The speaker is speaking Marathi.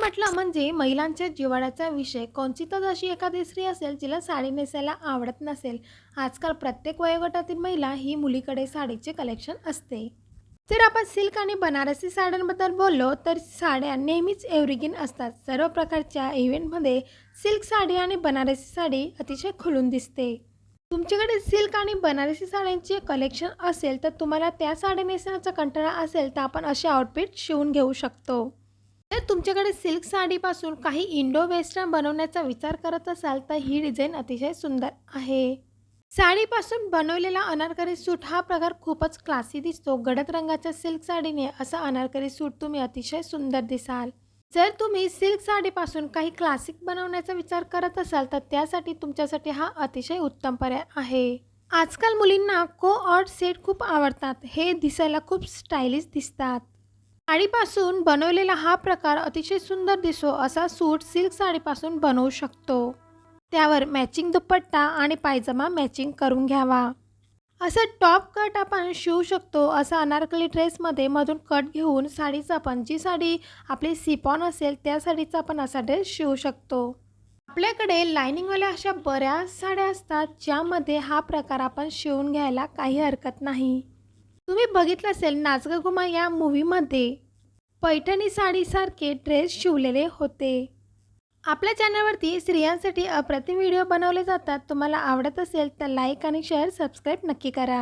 म्हणजे महिलांच्या जिवाळ्याचा विषय. कोणचीतच अशी एखादी स्त्री असेल जिला साडी नेसायला आवडत नसेल. आजकाल प्रत्येक वयोगटातील महिला ही मुलीकडे साडीचे कलेक्शन असते. जर आपण सिल्क आणि बनारसी साड्यांबद्दल बोललो तर साड्या नेहमीच एव्हरीगिन असतात. सर्व प्रकारच्या इव्हेंटमध्ये सिल्क साडी आणि बनारसी साडी अतिशय खुलून दिसते. तुमच्याकडे सिल्क आणि बनारसी साड्यांचे कलेक्शन असेल तर तुम्हाला त्या साड्या नेसण्याचा कंटाळा असेल तर आपण असे आउटफिट शिवून घेऊ शकतो. जर तुमच्याकडे सिल्क साडीपासून काही इंडो वेस्टर्न बनवण्याचा विचार करत असाल तर ही डिझाईन अतिशय सुंदर आहे. साडीपासून बनवलेला अनारकरी सूट हा प्रकार खूपच क्लासी दिसतो. गडद रंगाच्या सिल्क साडीने असा अनारकरी सूट तुम्ही अतिशय सुंदर दिसाल. जर तुम्ही सिल्क साडीपासून काही क्लासिक बनवण्याचा विचार करत असाल तर त्यासाठी तुमच्यासाठी हा अतिशय उत्तम पर्याय आहे. आजकाल मुलींना को ऑट सेट खूप आवडतात. हे दिसायला खूप स्टायलिश दिसतात. साडीपासून बनवलेला हा प्रकार अतिशय सुंदर दिसो असा सूट सिल्क साडीपासून बनवू शकतो. त्यावर मॅचिंग दुपट्टा आणि पायजमा मॅचिंग करून घ्यावा. असं टॉप कट आपण शिवू शकतो असा अनारकली ड्रेसमध्ये मधून कट घेऊन साडीचा पण जी साडी आपली सिपॉन असेल त्या साडीचा आपण असा ड्रेस शिवू शकतो. आपल्याकडे लायनिंगवाल्या अशा बऱ्याच साड्या असतात ज्यामध्ये हा प्रकार आपण शिवून घ्यायला काही हरकत नाही. तुम्ही बघितलं असेल नाचगा घुमा या मूवीमध्ये पैठणी साडीसारखे ड्रेस शिवलेले होते. आपल्या चॅनलवरती स्त्रियांसाठी अप्रतिम व्हिडिओ बनवले जातात. तुम्हाला आवडत असेल तर लाईक आणि शेअर सबस्क्राईब नक्की करा.